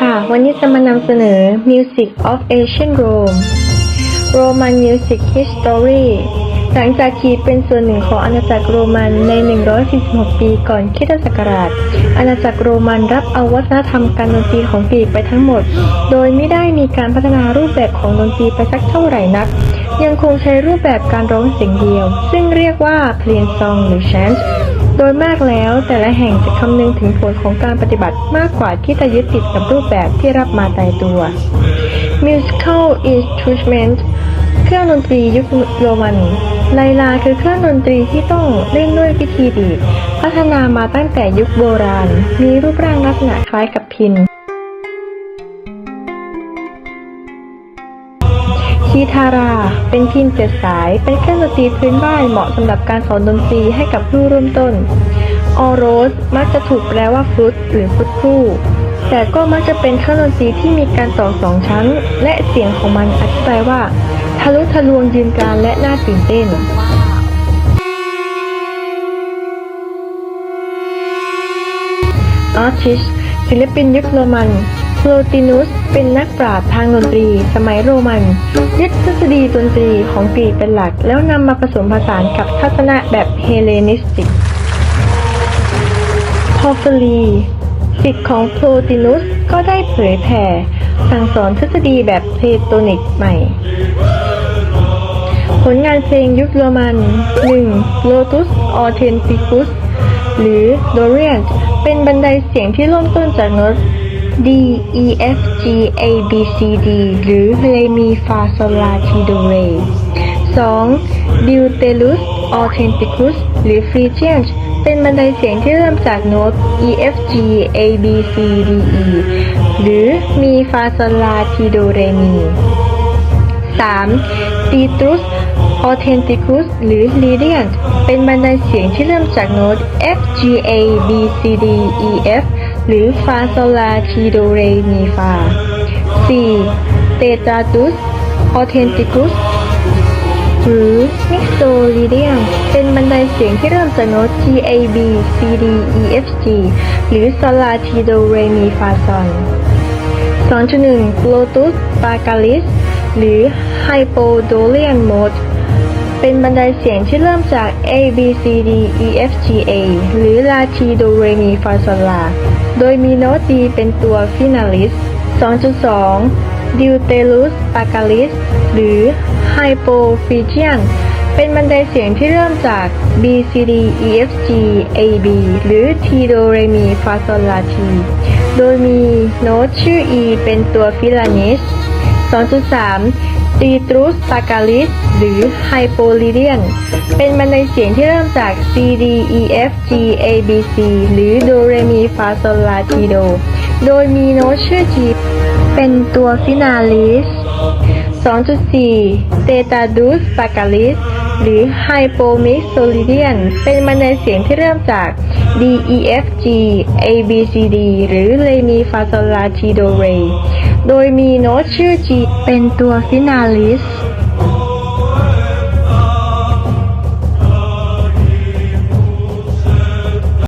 ค่ะ วันนี้จะมานำเสนอ Music of Ancient Rome Roman Music History หลังจากที่เป็นส่วนหนึ่งของอาณาจักรโรมันใน 146 ปีก่อนคริสตศักราช อาณาจักรโรมันรับเอาวัฒนธรรมการดนตรีของกรีกไปทั้งหมด โดยไม่ได้มีการพัฒนารูปแบบของดนตรีไปสักเท่าไหร่นัก ยังคงใช้รูปแบบการร้องเสียงเดียว ซึ่งเรียกว่า plain song หรือ chant โดยมากแล้วแต่ละแห่งจะคำนึงถึงผลของการปฏิบัติมากกว่าที่จะยึดติดกับรูปแบบที่รับมาตายตัว Musical Instrument เครื่องดนตรียุคโรมันไลลาคือเครื่องดนตรีที่ต้องเล่นด้วยพิธีดีดพัฒนามาตั้งแต่ยุคโบราณ มีรูปร่างลักษณะคล้ายกับพิน คีทารา เป็นพินเจ็ดสาย เป็นเครื่องดนตรีพื้นบ้านเหมาะสำหรับการสอนดนตรีให้กับผู้เริ่มต้น ออโรสมักจะถูกแปลว่าฟลุตหรือฟลุตคู่ แต่ก็มักจะเป็นเครื่องดนตรีที่มีการต่อสองชั้น และเสียงของมันอธิบายว่าทะลุทะลวงยืนการและน่าตื่นเต้นอาร์ติสศิลปินยุคโรมัน โพลตินุสเป็นนักปราชญ์ทางดนตรี สมัยโรมัน ยึดทฤษฎีดนตรีของกรีกเป็นหลัก แล้วนำมาผสมผสานกับทัศนะแบบเฮเลนิสติกพอฟลีสิทธิ์ของโพลตินุสก็ได้เผยแผ่ สั่งสอนทฤษฎีแบบเพลโตนิกใหม่ ผลงานเพลงยุคโรมัน 1. Lotus Authenticus หรือ Dorian เป็นบันไดเสียงที่เริ่มต้นจากโน้ต D E F G A B C D หรือเลมีฟาโซลาทีโดเร 2. d i u t e l u s authenticus หรือฟรีเ change เป็นบันไดเสียงที่เริ่มจากโน้ต E F G A B C D E หรือมีฟาโซลาทีโดเรมี 3. d i t r u s authenticus หรือลีเรียนเป็นบันไดเสียงที่เริ่มจากโน้ต F G A B C D E F หรือฟาโซลาทีโดเรมีฟา 4. เตตราตุสออเทนติกุสหรือมิกโซลิเดียมเป็นบันไดเสียงที่เริ่มจากโน้ต G A B C D E F G หรือซอลาทีโดเรมีฟาซอน2.1โกลตุสปากาลิสหรือไฮโปโดเลียนโมด ป็นบันไดเสียงที่เริ่มจาก A B C D E F G A หรือ La Ti Do Re Mi Fa Sol La โดยมีโน้ตดีเป็นตัว Finalis 2.2 Deuterus Bacchalis หรือ Hypophagian เป็นบันไดเสียงที่เริ่มจาก B C D E F G A B หรือ T Do Re Mi Fa Sol La Ti โดยมีโน้ตชื่อ E เป็นตัว Filanis 2.3 ตีตรุสปากาลิสหรือไฮโปลิเดียน เป็นบันไดเสียงที่เริ่มจาก C D E F G A B C หรือโดเรมีฟาโซลาทีโด โดยมีโน้ตชื่อ G เป็นตัวฟินาลิส 2.4 เตตาดูสปากาลิส หรือไฮโปมิกโซลิเดียนเป็นบันไดเสียงที่เริ่มจาก D E F G A B C D หรือเลมีฟาโซลาทีโดเรโดยมีโน้ตชื่อ G เป็นตัวฟินาลิส